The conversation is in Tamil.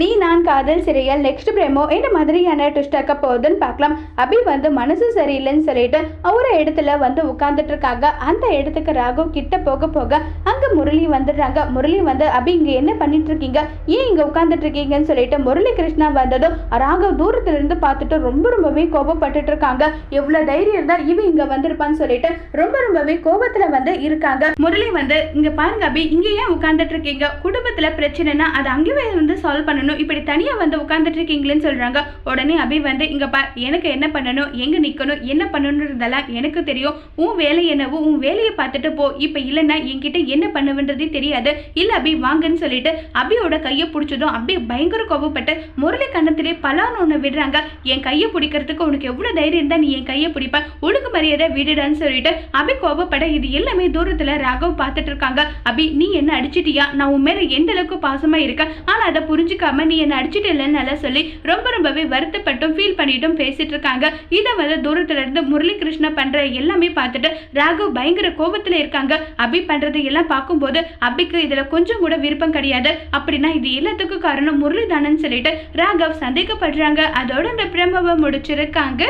நீ நான் காதல் சிறையல் நெக்ஸ்ட் பிரேமோ? என்ன மாதிரியான ட்விஸ்ட் ஆக்க போகுதுன்னு பார்க்கலாம். அபி வந்து மனசு சரியில்லைன்னு சொல்லிட்டு ஒரு இடத்துல வந்து உட்காந்துட்டு இருக்காங்க அந்த இடத்துக்கு ராகு கிட்ட போக போக அங்க முரளி வந்துடுறாங்க. முரளி வந்து அபி இங்க என்ன பண்ணிட்டு இருக்கீங்க ஏன் இங்க உட்காந்துட்டு இருக்கீங்கன்னு சொல்லிட்டு முரளி கிருஷ்ணா வந்ததும் ராகவ் தூரத்துல இருந்து பார்த்துட்டு ரொம்ப ரொம்பவே கோபப்பட்டுட்டு இருக்காங்க எவ்வளவு தைரியம் இருந்தா இவன் இங்க வந்திருப்பான்னு சொல்லிட்டு ரொம்ப ரொம்பவே கோபத்துல வந்து இருக்காங்க. முரளி வந்து இங்க பாருங்க அபி இங்க ஏன் உட்காந்துட்டு இருக்கீங்க குடும்பத்துல பிரச்சனைனா அது அங்கேயே வந்து சால்வ் பண்ணணும். இப்படி தனியாக வந்து உட்காந்துட்டு இருக்கீங்களேன்னு சொல்றாங்க. உடனே அபி வந்து இங்கே பா எனக்கு என்ன பண்ணணும்? எங்கே நிற்கணும் என்ன பண்ணணுன்றதெல்லாம் எனக்கு தெரியும். உன் வேலை என்னவோ உன் வேலையை பார்த்துட்டு போ. இப்போ இல்லைன்னா என்கிட்ட என்ன பண்ணுவன்றதே தெரியாது. இல்லை அபி வாங்கன்னு சொல்லிட்டு அபியோட கையை பிடிச்சதும் அபி பயங்கர கோபப்பட்டு முரளி கண்ணத்திலே பலான்னு ஒன்று விடுறாங்க. என் கையை பிடிக்கிறதுக்கு உனக்கு எவ்வளோ தைரியம் இருந்தா நீ என் கையை பிடிப்ப. ஒழுங்கு மரியாதை விடுடான்னு சொல்லிட்டு அபி கோபப்பட இது எல்லாமே தூரத்தில் ராகவ் பார்த்துட்டு இருக்காங்க. அபி நீ என்ன அடிச்சிட்டியா? நான் உன் மேலே எந்த அளவுக்கு பாசமாக இருக்கேன்? ஆனால் அதை பார்க்காம நீ என்னை அடிச்சிட்டலன்னு நல்லா சொல்லி ரொம்ப ரொம்பவே வருத்தப்பட்டும் ஃபீல் பண்ணிட்டும் பேசிட்டு இருக்காங்க இதை வந்து தூரத்துல இருந்து முரளி கிருஷ்ணா பண்ற எல்லாமே பார்த்துட்டு ராகவ் பயங்கர கோபத்துல இருக்காங்க. அபி பண்றது எல்லாம் பார்க்கும்போது அபிக்கு இதுல கொஞ்சம் கூட விருப்பம் கிடையாது. அப்படின்னா இது எல்லாத்துக்கும் காரணம் முரளிதானன்னு சொல்லிட்டு ராகவ் சந்தேகப்படுறாங்க. அதோட இந்த பிரமவை முடிச்சிருக்காங்க.